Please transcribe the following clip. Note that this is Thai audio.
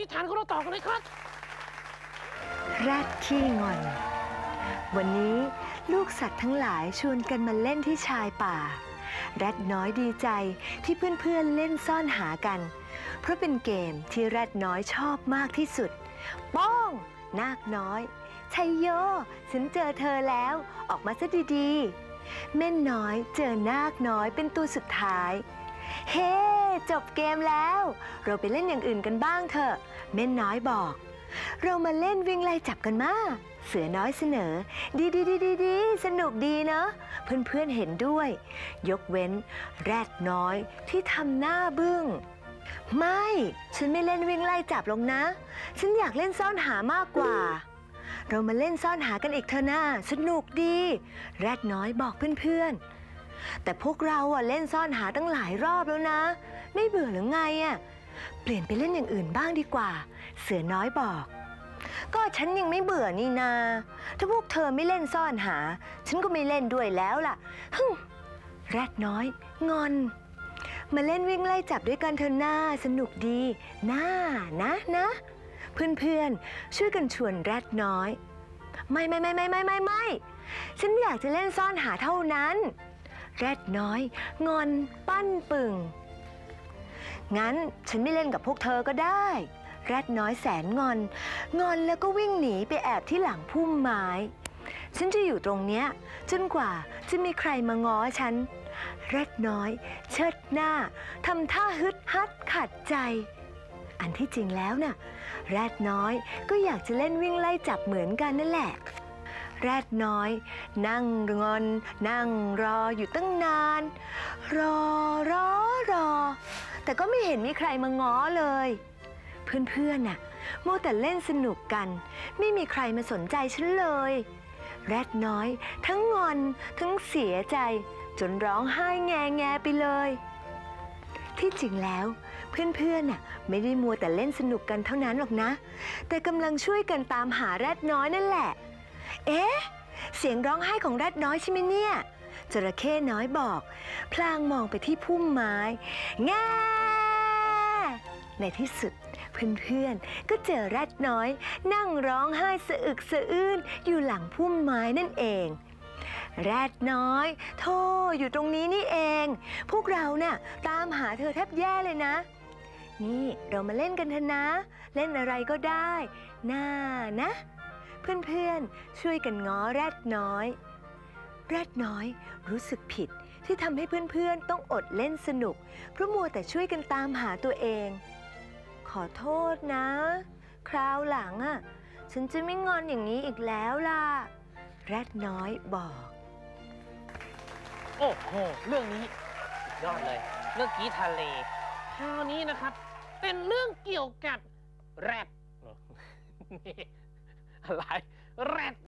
นิทานของเราต่อกันเลยครับแรดขี้งอน วันนี้ลูกสัตว์ทั้งหลายชวนกันมาเล่นที่ชายป่า แรดน้อยดีใจที่เพื่อนๆเล่นซ่อนหากัน เพราะเป็นเกมที่แรดน้อยชอบมากที่สุด ป้อง นาคน้อย ชัยโย ฉันเจอเธอแล้ว ออกมาซะดีๆ เม่นน้อยเจอนาคน้อยเป็นตัวสุดท้าย เฮ้ จบเกมแล้ว เราไปเล่นอย่างอื่นกันบ้างเถอะ เม่นน้อยบอก เรามาเล่นวิ่งไล่จับกันมาเสือน้อยเสนอ ดีดีดีดีดีสนุกดีเนอะเพื่อนเพื่อนเห็นด้วย ยกเว้น แรดน้อยที่ทำหน้าบึ้ง ไม่ ฉันไม่เล่นวิ่งไล่จับหรอกนะ ฉันอยากเล่นซ่อนหามากกว่า เรามาเล่นซ่อนหากันอีกเถอะนะสนุกดี แรดน้อยบอกเพื่อนๆแต่พวกเราอะเล่นซ่อนหาตั้งหลายรอบแล้วนะ ไม่เบื่อหรือไงอะเปลี่ยนไปเล่นอย่างอื่นบ้างดีกว่า เสือน้อยบอก ก็ฉันยังไม่เบื่อนี่นา ถ้าพวกเธอไม่เล่นซ่อนหา ฉันก็ไม่เล่นด้วยแล้วล่ะฮึ่มแรดน้อย งอน มาเล่นวิ่งไล่จับด้วยกันเถอะหน้าสนุกดีน่านะนะ เพื่อนๆ ช่วยกันชวนแรดน้อย ไม่ไม่ไม่ไม่ไม่ไม่ไม่ฉันอยากจะเล่นซ่อนหาเท่านั้น แรดน้อย งอน ปั้นปึ่ง งั้นฉันไม่เล่นกับพวกเธอก็ได้ แรดน้อยแสนงอน งอนแล้วก็วิ่งหนีไปแอบที่หลังพุ่มไม้ ฉันจะอยู่ตรงเนี้ยจนกว่าจะมีใครมาง้อฉัน แรดน้อย เชิดหน้าทำท่าฮึดฮัดขัดใจ อันที่จริงแล้วน่ะ แรดน้อยก็อยากจะเล่นวิ่งไล่จับเหมือนกันนั่นแหละแรดน้อย นั่งงอน นั่งรออยู่ตั้งนาน รอรอรอ แต่ก็ไม่เห็นมีใครมาง้อเลย เพื่อนๆน่ะมัวแต่เล่นสนุกกัน ไม่มีใครมาสนใจฉันเลย แรดน้อย ทั้งงอนทั้งเสียใจ จนร้องไห้แงแงไปเลย ที่จริงแล้ว เพื่อนๆน่ะไม่ได้มัวแต่เล่นสนุกกันเท่านั้นหรอกนะ แต่กำลังช่วยกันตามหาแรดน้อยนั่นแหละ เอ๊ะ เสียงร้องไห้ของแรดน้อยใช่ไหมเนี่ยจระเข้น้อยบอก พลางมองไปที่พุ่มไม้ แง่ ในที่สุด เพื่อนๆ ก็เจอแรดน้อย นั่งร้องไห้สะอึกสะอื้นอยู่หลังพุ่มไม้นั่นเอง แรดน้อยโธ่อยู่ตรงนี้นี่เอง พวกเราเนี่ยตามหาเธอแทบแย่เลยนะ นี่เรามาเล่นกันเถอะนะ เล่นอะไรก็ได้ น่านะ เพื่อนๆ ช่วยกันง้อแรดน้อย แรดน้อยรู้สึกผิดที่ทำให้เพื่อนๆ ต้องอดเล่นสนุก เพราะมัวแต่ช่วยกันตามหาตัวเอง ขอโทษนะ คราวหลังอะ ฉันจะไม่งอนอย่างนี้อีกแล้วล่ะ แรดน้อยบอก โอ้โห เรื่องนี้สุดยอดเลย เรื่องกี้ทะเล คราวนี้นะครับ เป็นเรื่องเกี่ยวกับแรดนี่อะไร แรด